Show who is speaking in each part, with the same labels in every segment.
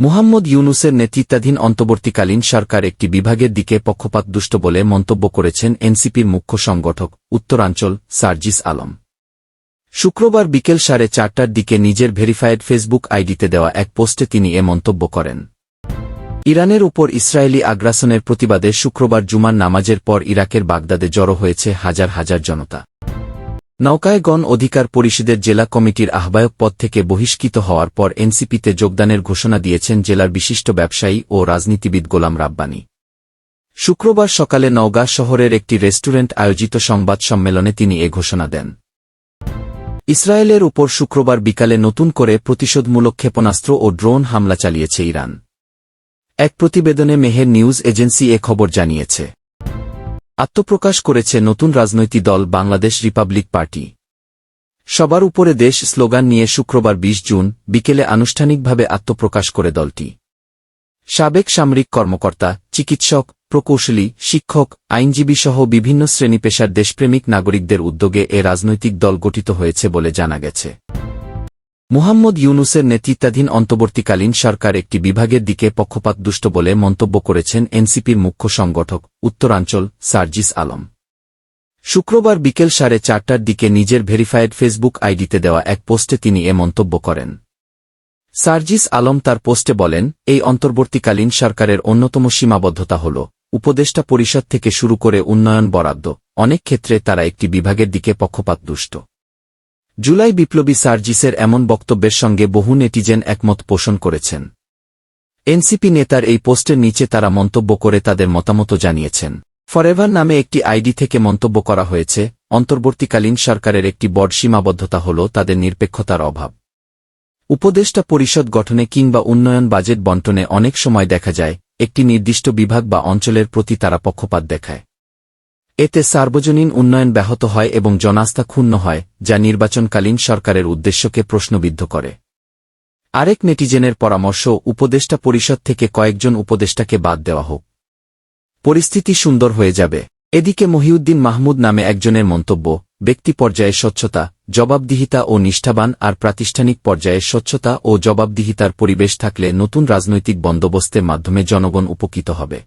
Speaker 1: মুহাম্মদ ইউনুসের নেতৃত্বাধীন অন্তর্বর্তীকালীন সরকার একটি বিভাগের দিকে পক্ষপাতদুষ্ট বলে মন্তব্য করেছেন এনসিপির মুখ্য সংগঠক, উত্তরাঞ্চল, সার্জিস আলম। শুক্রবার বিকেল সাড়ে চারটার দিকে নিজের ভেরিফায়েড ফেসবুক আইডিতে দেওয়া এক পোস্টে তিনি এ মন্তব্য করেন। ইরানের উপর ইসরায়েলি আগ্রাসনের প্রতিবাদে শুক্রবার জুমার নামাজের পর ইরাকের বাগদাদে জড়ো হয়েছে হাজার হাজার জনতা। নৌকায় গণ অধিকার পরিষদের জেলা কমিটির আহ্বায়ক পদ থেকে বহিষ্কৃত হওয়ার পর এনসিপিতে যোগদানের ঘোষণা দিয়েছেন জেলার বিশিষ্ট ব্যবসায়ী ও রাজনীতিবিদ গোলাম রাব্বানী। শুক্রবার সকালে নওগাঁ শহরের একটি রেস্টুরেন্ট আয়োজিত সংবাদ সম্মেলনে তিনি এ ঘোষণা দেন। ইসরায়েলের উপর শুক্রবার বিকালে নতুন করে প্রতিশোধমূলক ক্ষেপণাস্ত্র ও ড্রোন হামলা চালিয়েছে ইরান। এক প্রতিবেদনে মেহের নিউজ এজেন্সি এ খবর জানিয়েছে। আত্মপ্রকাশ করেছে নতুন রাজনৈতিক দল বাংলাদেশ রিপাবলিক পার্টি। সবার উপরে দেশ স্লোগান নিয়ে শুক্রবার ২০ জুন বিকেলে আনুষ্ঠানিকভাবে আত্মপ্রকাশ করে দলটি। সাবেক সামরিক কর্মকর্তা, চিকিৎসক, প্রকৌশলী, শিক্ষক, আইনজীবী সহ বিভিন্ন শ্রেণি পেশার দেশপ্রেমিক নাগরিকদের উদ্যোগে এ রাজনৈতিক দল গঠিত হয়েছে বলে জানা গেছে। মুহাম্মদ ইউনুসের নেতৃত্বাধীন অন্তর্বর্তীকালীন সরকার একটি বিভাগের দিকে পক্ষপাতদুষ্ট বলে মন্তব্য করেছেন এনসিপির মুখ্য সংগঠক, উত্তরাঞ্চল, সার্জিস আলম। শুক্রবার বিকেল সাড়ে চারটার দিকে নিজের ভেরিফায়েড ফেসবুক আইডিতে দেওয়া এক পোস্টে তিনি এ মন্তব্য করেন। সার্জিস আলম তার পোস্টে বলেন, এই অন্তর্বর্তীকালীন সরকারের অন্যতম সীমাবদ্ধতা হল, উপদেষ্টা পরিষদ থেকে শুরু করে উন্নয়ন বরাদ্দ। অনেক ক্ষেত্রে তারা একটি বিভাগের দিকে পক্ষপাতদুষ্ট। জুলাই বিপ্লবী সার্জিসের এমন বক্তব্যের সঙ্গে বহু নেটিজেন একমত পোষণ করেছেন। এনসিপি নেতার এই পোস্টের নিচে তারা মন্তব্য করে তাদের মতামত জানিয়েছেন। ফরএভার নামে একটি আইডি থেকে মন্তব্য করা হয়েছে, অন্তর্বর্তীকালীন সরকারের একটি বড় সীমাবদ্ধতা হল তাদের নিরপেক্ষতার অভাব। উপদেষ্টা পরিষদ গঠনে কিংবা উন্নয়ন বাজেট বন্টনে অনেক সময় দেখা যায়, একটি নির্দিষ্ট বিভাগ বা অঞ্চলের প্রতি তারা পক্ষপাত দেখায়। এতে সার্বজনীন উন্নয়ন ব্যাহত হয় এবং জনাস্থা ক্ষুণ্ণ হয়, যা নির্বাচনকালীন সরকারের উদ্দেশ্যকে প্রশ্নবিদ্ধ করে। আরেক নেটিজেনের পরামর্শ, উপদেষ্টা পরিষদ থেকে কয়েকজন উপদেষ্টাকে বাদ দেওয়া হোক। পরিস্থিতি সুন্দর হয়ে যাবে। এদিকে মহিউদ্দিন মাহমুদ নামে একজনের মন্তব্য, ব্যক্তি পর্যায়ে স্বচ্ছতা, জবাবদিহিতা ও নিষ্ঠাবান আর প্রাতিষ্ঠানিক পর্যায়ে স্বচ্ছতা ও জবাবদিহিতার পরিবেশ থাকলে নতুন রাজনৈতিক বন্দোবস্তের মাধ্যমে জনগণ উপকৃত হবে।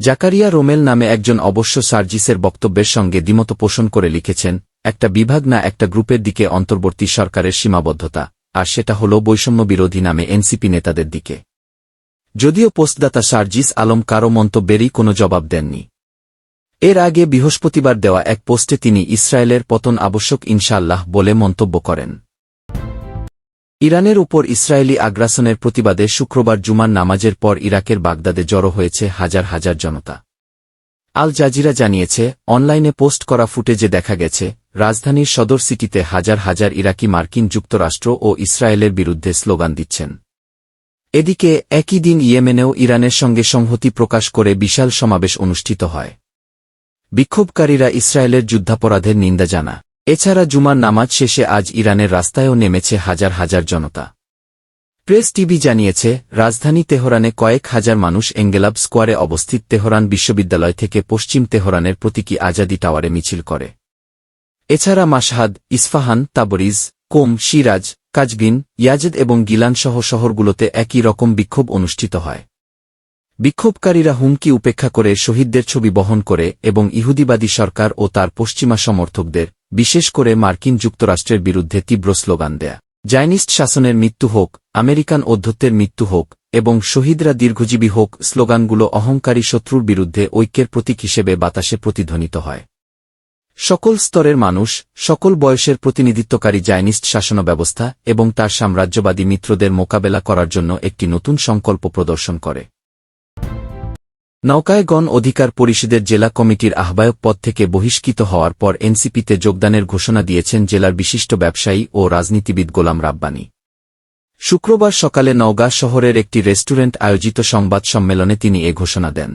Speaker 1: জাকারিয়া রোমেল নামে একজন অবশ্য সার্জিসের বক্তব্যের সঙ্গে দ্বিমত পোষণ করে লিখেছেন, একটা বিভাগ না একটা গ্রুপের দিকে অন্তর্বর্তী সরকারের সীমাবদ্ধতা, আর সেটা হল বৈষম্য বিরোধী নামে এনসিপি নেতাদের দিকে। যদিও পোস্টদাতা সার্জিস আলম কারও মন্তব্যেরই কোনো জবাব দেননি। এর আগে বৃহস্পতিবার দেওয়া এক পোস্টে তিনি ইসরায়েলের পতন আবশ্যক ইনশাল্লাহ বলে মন্তব্য করেন। ইরানের উপর ইসরায়েলি আগ্রাসনের প্রতিবাদে শুক্রবার জুমার নামাজের পর ইরাকের বাগদাদে জড়ো হয়েছে হাজার হাজার জনতা। আল জাজিরা জানিয়েছে, অনলাইনে পোস্ট করা ফুটেজে দেখা গেছে, রাজধানীর সদর সিটিতে হাজার হাজার ইরাকি মার্কিন যুক্তরাষ্ট্র ও ইসরায়েলের বিরুদ্ধে স্লোগান দিচ্ছেন। এদিকে, একই দিন ইয়েমেনেও ইরানের সঙ্গে সংহতি প্রকাশ করে বিশাল সমাবেশ অনুষ্ঠিত হয়। বিক্ষোভকারীরা ইসরায়েলের যুদ্ধাপরাধের নিন্দা জানা এছাড়া জুমার নামাজ শেষে আজ ইরানের রাস্তায়ও নেমেছে হাজার হাজার জনতা। প্রেস টিভি জানিয়েছে, রাজধানী তেহরানে কয়েক হাজার মানুষ এঙ্গেলাব স্কোয়ারে অবস্থিত তেহরান বিশ্ববিদ্যালয় থেকে পশ্চিম তেহরানের প্রতীকী আজাদি টাওয়ারে মিছিল করে। এছাড়া Mashhad Isfahan, Tabriz, Qom, Shiraz, Qazvin, Yazd এবং গিলানসহ শহরগুলোতে একই রকম বিক্ষোভ অনুষ্ঠিত হয়। বিক্ষোভকারীরা হুমকি উপেক্ষা করে শহীদদের ছবি বহন করে এবং ইহুদিবাদী সরকার ও তার পশ্চিমা সমর্থকদের বিশেষ করে মার্কিন যুক্তরাষ্ট্রের বিরুদ্ধে তীব্র স্লোগান দেয়া। জাইনিস্ট শাসনের মৃত্যু হোক, আমেরিকান অধ্যত্বের মৃত্যু হোক, এবং শহীদরা দীর্ঘজীবী হোক, স্লোগানগুলো অহংকারী শত্রুর বিরুদ্ধে ঐক্যের প্রতীক হিসেবে বাতাসে প্রতিধ্বনিত হয়। সকল স্তরের মানুষ, সকল বয়সের প্রতিনিধিত্বকারী জাইনিস্ট শাসন ব্যবস্থা এবং তার সাম্রাজ্যবাদী মিত্রদের মোকাবেলা করার জন্য একটি নতুন সংকল্প প্রদর্শন করে। নৌকায় গণ অধিকার পরিষদের জেলা কমিটির আহ্বায়ক পদ থেকে বহিষ্কৃত হওয়ার পর এনসিপিতে যোগদানের ঘোষণা দিয়েছেন জেলার বিশিষ্ট ব্যবসায়ী ও রাজনীতিবিদ গোলাম রাব্বানী। শুক্রবার সকালে নওগাঁ শহরের একটি রেস্টুরেন্ট আয়োজিত সংবাদ সম্মেলনে তিনি এ ঘোষণা দেন।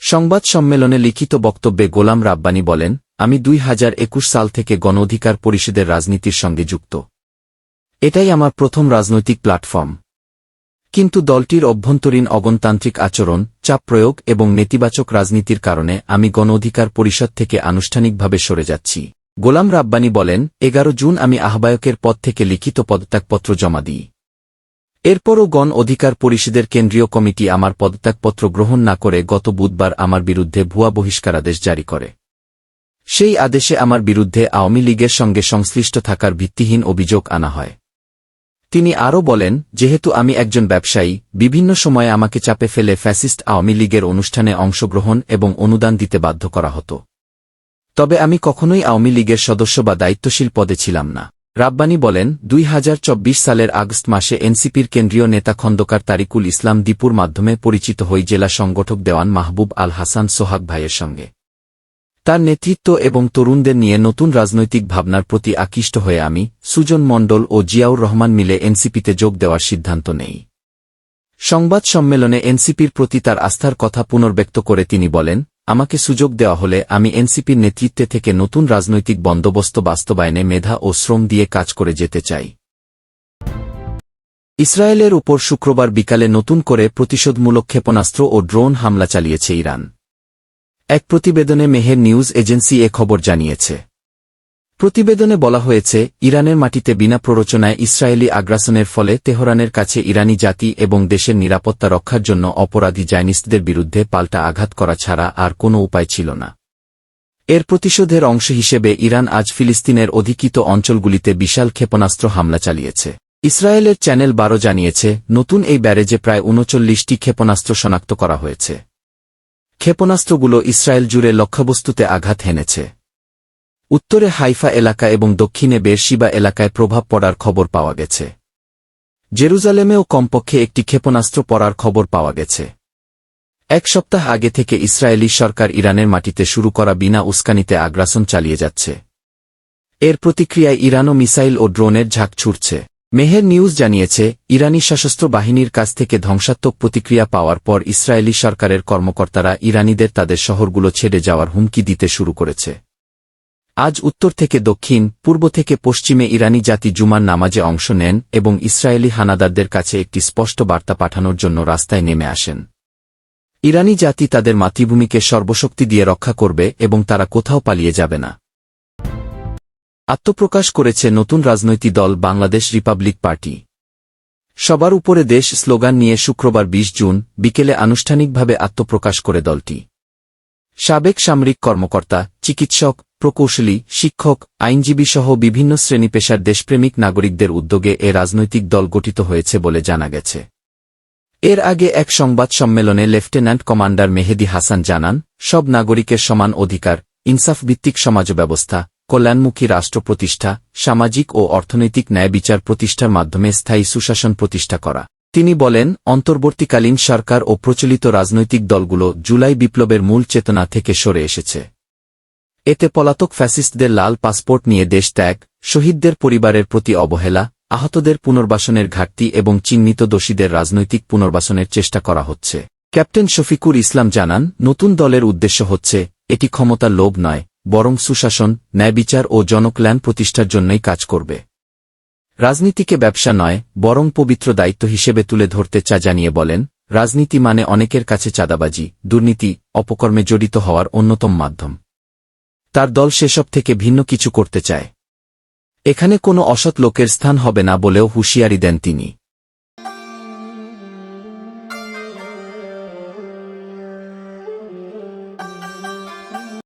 Speaker 1: সংবাদ সম্মেলনে লিখিত বক্তব্যে গোলাম রাব্বানী বলেন, আমি দুই হাজার একুশ সাল থেকে গণ অধিকার পরিষদের রাজনীতির সঙ্গে যুক্ত। এটাই আমার প্রথম রাজনৈতিক প্ল্যাটফর্ম। কিন্তু দলটির অভ্যন্তরীণ অগণতান্ত্রিক আচরণ, চাপ প্রয়োগ এবং নেতিবাচক রাজনীতির কারণে আমি গণ অধিকার পরিষদ থেকে আনুষ্ঠানিকভাবে সরে যাচ্ছি। গোলাম রাব্বানী বলেন, এগারো জুন আমি আহ্বায়কের পদ থেকে লিখিত পদত্যাগপত্র জমা দিই। এরপরও গণ অধিকার পরিষদের কেন্দ্রীয় কমিটি আমার পদত্যাগপত্র গ্রহণ না করে গত বুধবার আমার বিরুদ্ধে ভুয়া বহিষ্কারাদেশ জারি করে। সেই আদেশে আমার বিরুদ্ধে আওয়ামী লীগের সঙ্গে সংশ্লিষ্ট থাকার ভিত্তিহীন অভিযোগ আনা হয়। তিনি আরও বলেন, যেহেতু আমি একজন ব্যবসায়ী, বিভিন্ন সময়ে আমাকে চাপে ফেলে ফ্যাসিস্ট আওয়ামী লীগের অনুষ্ঠানে অংশগ্রহণ এবং অনুদান দিতে বাধ্য করা হতো। তবে আমি কখনোই আওয়ামী লীগের সদস্য বা দায়িত্বশীল পদে ছিলাম না। রাব্বানি বলেন, দুই হাজার চব্বিশ সালের আগস্ট মাসে এনসিপির কেন্দ্রীয় নেতা খন্দকার তারিকুল ইসলাম দীপুর মাধ্যমে পরিচিত হই জেলা সংগঠক দেওয়ান মাহবুব আল হাসান সোহাগ ভাইয়ের সঙ্গে। তার নেতৃত্ব এবং তরুণদের নিয়ে নতুন রাজনৈতিক ভাবনার প্রতি আকৃষ্ট হয়ে আমি, সুজন মণ্ডল ও জিয়াউর রহমান মিলে এনসিপিতে যোগ দেওয়ার সিদ্ধান্ত নেই। সংবাদ সম্মেলনে এনসিপির প্রতি তার আস্থার কথা পুনর্ব্যক্ত করে তিনি বলেন, আমাকে সুযোগ দেওয়া হলে আমি এনসিপির নেতৃত্বে থেকে নতুন রাজনৈতিক বন্দোবস্ত বাস্তবায়নে মেধা ও শ্রম দিয়ে কাজ করে যেতে চাই। ইসরায়েলের উপর শুক্রবার বিকালে নতুন করে প্রতিশোধমূলক ক্ষেপণাস্ত্র ও ড্রোন হামলা চালিয়েছে ইরান। এক প্রতিবেদনে মেহের নিউজ এজেন্সি এ খবর জানিয়েছে। প্রতিবেদনে বলা হয়েছে, ইরানের মাটিতে বিনা প্ররোচনায় ইসরায়েলি আগ্রাসনের ফলে তেহরানের কাছে ইরানি জাতি এবং দেশের নিরাপত্তা রক্ষার জন্য অপরাধী জাইনিস্টদের বিরুদ্ধে পাল্টা আঘাত করা ছাড়া আর কোনো উপায় ছিল না। এর প্রতিশোধের অংশ হিসেবে ইরান আজ ফিলিস্তিনের অধিকৃত অঞ্চলগুলিতে বিশাল ক্ষেপণাস্ত্র হামলা চালিয়েছে। ইসরায়েলের চ্যানেল বারো জানিয়েছে, নতুন এই ব্যারেজে প্রায় উনচল্লিশটি ক্ষেপণাস্ত্র শনাক্ত করা হয়েছে। ক্ষেপণাস্ত্রগুলো ইসরায়েল জুড়ে লক্ষ্যবস্তুতে আঘাত হেনেছে। উত্তরে হাইফা এলাকা এবং দক্ষিণে বেরশিবা এলাকায় প্রভাব পড়ার খবর পাওয়া গেছে। জেরুজালেমেও কমপক্ষে একটি ক্ষেপণাস্ত্র পড়ার খবর পাওয়া গেছে। এক সপ্তাহ আগে থেকে ইসরায়েলি সরকার ইরানের মাটিতে শুরু করা বিনা উস্কানিতে আগ্রাসন চালিয়ে যাচ্ছে। এর প্রতিক্রিয়ায় ইরানও মিসাইল ও ড্রোনের ঝাঁক ছুটছে মেহের নিউজ জানিয়েছে, ইরানি সশস্ত্র বাহিনীর কাছ থেকে ধ্বংসাত্মক প্রতিক্রিয়া পাওয়ার পর ইসরায়েলি সরকারের কর্মকর্তারা ইরানিদের তাদের শহরগুলো ছেড়ে যাওয়ার হুমকি দিতে শুরু করেছে। আজ উত্তর থেকে দক্ষিণ, পূর্ব থেকে পশ্চিমে ইরানি জাতি জুমার নামাজে অংশ নেন এবং ইসরায়েলি হানাদারদের কাছে একটি স্পষ্ট বার্তা পাঠানোর জন্য রাস্তায় নেমে আসেন। ইরানি জাতি তাদের মাতৃভূমিকে সর্বশক্তি দিয়ে রক্ষা করবে এবং তারা কোথাও পালিয়ে যাবে না। আত্মপ্রকাশ করেছে নতুন রাজনৈতিক দল বাংলাদেশ রিপাবলিক পার্টি। সবার উপরে দেশ স্লোগান নিয়ে শুক্রবার ২০ জুন বিকেলে আনুষ্ঠানিকভাবে আত্মপ্রকাশ করে দলটি। সাবেক সামরিক কর্মকর্তা, চিকিৎসক, প্রকৌশলী, শিক্ষক, আইনজীবী সহ বিভিন্ন শ্রেণি পেশার দেশপ্রেমিক নাগরিকদের উদ্যোগে এ রাজনৈতিক দল গঠিত হয়েছে বলে জানা গেছে। এর আগে এক সংবাদ সম্মেলনে লেফটেন্যান্ট কমান্ডার মেহেদি হাসান জানান, সব নাগরিকের সমান অধিকার ইনসাফভিত্তিক সমাজ ব্যবস্থা কল্যাণমুখী রাষ্ট্র প্রতিষ্ঠা, সামাজিক ও অর্থনৈতিক ন্যায় বিচার প্রতিষ্ঠার মাধ্যমে স্থায়ী সুশাসন প্রতিষ্ঠা করা। তিনি বলেন, অন্তর্বর্তীকালীন সরকার ও প্রচলিত রাজনৈতিক দলগুলো জুলাই বিপ্লবের মূল চেতনা থেকে সরে এসেছে। এতে পলাতক ফ্যাসিস্টদের লাল পাসপোর্ট নিয়ে দেশ ত্যাগ, শহীদদের পরিবারের প্রতি অবহেলা, আহতদের পুনর্বাসনের ঘাটতি এবং চিহ্নিত দোষীদের রাজনৈতিক পুনর্বাসনের চেষ্টা করা হচ্ছে। ক্যাপ্টেন শফিকুর ইসলাম জানান, নতুন দলের উদ্দেশ্য হচ্ছে, এটি ক্ষমতার লোভ নয় বরং সুশাসন ন্যায়বিচার ও জনকল্যাণ প্রতিষ্ঠার জন্যই কাজ করবে। রাজনীতিকে ব্যবসা নয়, বরং পবিত্র দায়িত্ব হিসেবে তুলে ধরতে চা জানিয়ে বলেন, রাজনীতি মানে অনেকের কাছে চাঁদাবাজি, দুর্নীতি, অপকর্মে জড়িত হওয়ার অন্যতম মাধ্যম। তার দল সেসব থেকে ভিন্ন কিছু করতে চায়। এখানে কোনো অসৎ লোকের স্থান হবে না বলেও হুঁশিয়ারি দেন তিনি।